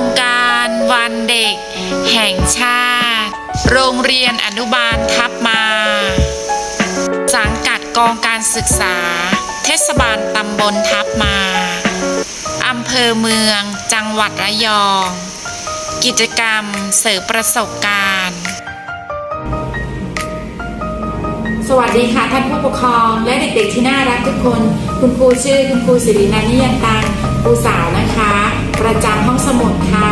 รงการวันเด็ก แห่งชาติ โรงเรียนอนุบาลทับมา สังกัดกองการศึกษา เทศบาลตำบลทับมาอำเภอเมืองจังหวัดระยอง กิจกรรมเสริมประสบการณ์ สวัสดีค่ะท่านผู้ปกครองและเด็กๆที่น่ารักทุกคน คุณครูชื่อคุณครูสิรินันนิยันตังครูสาวนะคะ ประจำห้องสมุดค่ะ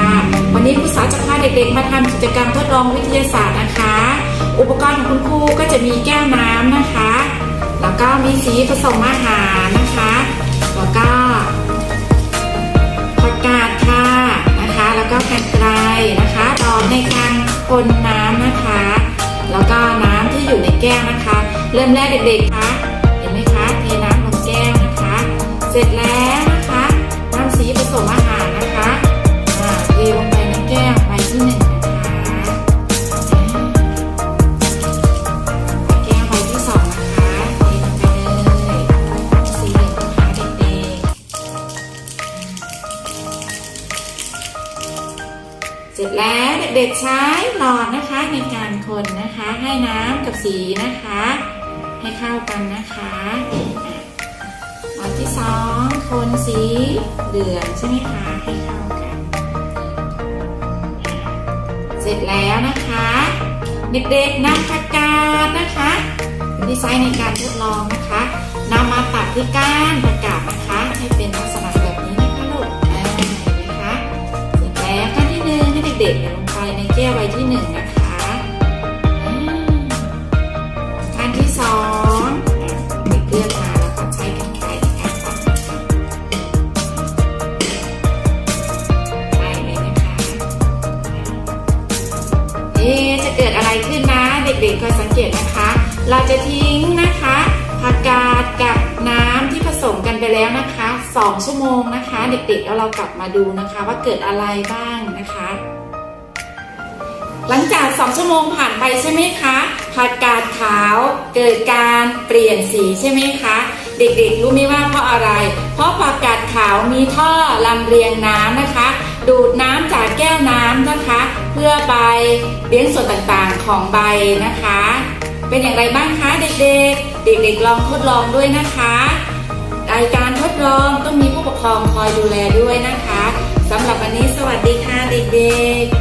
วันนี้ครูสาวจะพาเด็กๆ มาทำกิจกรรมทดลองวิทยาศาสตร์นะคะ อุปกรณ์ของคุณครูก็จะมีแก้วน้ำนะคะ แล้วก็มีสีผสมอาหารนะคะ แล้วก็ผักกาดค่ะนะคะ แล้วก็แกงไกรนะคะดอกในการคนน้ำนะคะ แล้วก็น้ำที่อยู่ในแก้วนะคะ เริ่มแรกเด็กๆคะเห็นไหมคะเทน้ำลงแก้วนะคะ เสร็จแล้วนะคะน้ำสีผสมอา สร็จแล้วเด็กๆใช้หลอดนะคะในการคนนะคะ ให้น้ำกับสีนะคะ ให้เข้ากันนะคะหลอดที่สองคนสีเหลืองใช่ไหมคะให้เข้ากัน เสร็จแล้วนะคะ เด็กๆนำผักกาดนะคะที่ใช้ในการทดลองนะคะนำมาตัดที่ก้านผักกาดนะคะ เด็กๆลงไปในแก้วใบที่หนึ่งนะคะอ่าขั้นที่สองเด็กเลือกมาแล้วก็ใช้กันไกรงัดนะคะไปเลยนะคะเอ๊จะเกิดอะไรขึ้นนะ เด็กๆคอยสังเกตนะคะ เราจะทิ้งนะคะผักกาดกับน้ำที่ผสมกันไปแล้วนะคะ 2 ชั่วโมงนะคะ เด็กๆแล้วเรากลับมาดูนะคะว่าเกิดอะไรบ้างนะคะ หลังจาก 2 ชั่วโมงผ่านไปใช่ไหมคะผักกาดขาวเกิดการเปลี่ยนสีใช่ไหมคะ เด็กๆรู้ไหมว่าเพราะอะไร เพราะผักกาดขาวมีท่อลำเลียงน้ำนะคะ ดูดน้ำจากแก้วน้ำนะคะ เพื่อไปเลี้ยงส่วนต่างๆของใบนะคะ เป็นอย่างไรบ้างคะเด็กๆ เด็กๆลองทดลองด้วยนะคะรายการทดลองต้องมีผู้ปกครองคอยดูแลด้วยนะคะสำหรับวันนี้สวัสดีค่ะเด็กๆ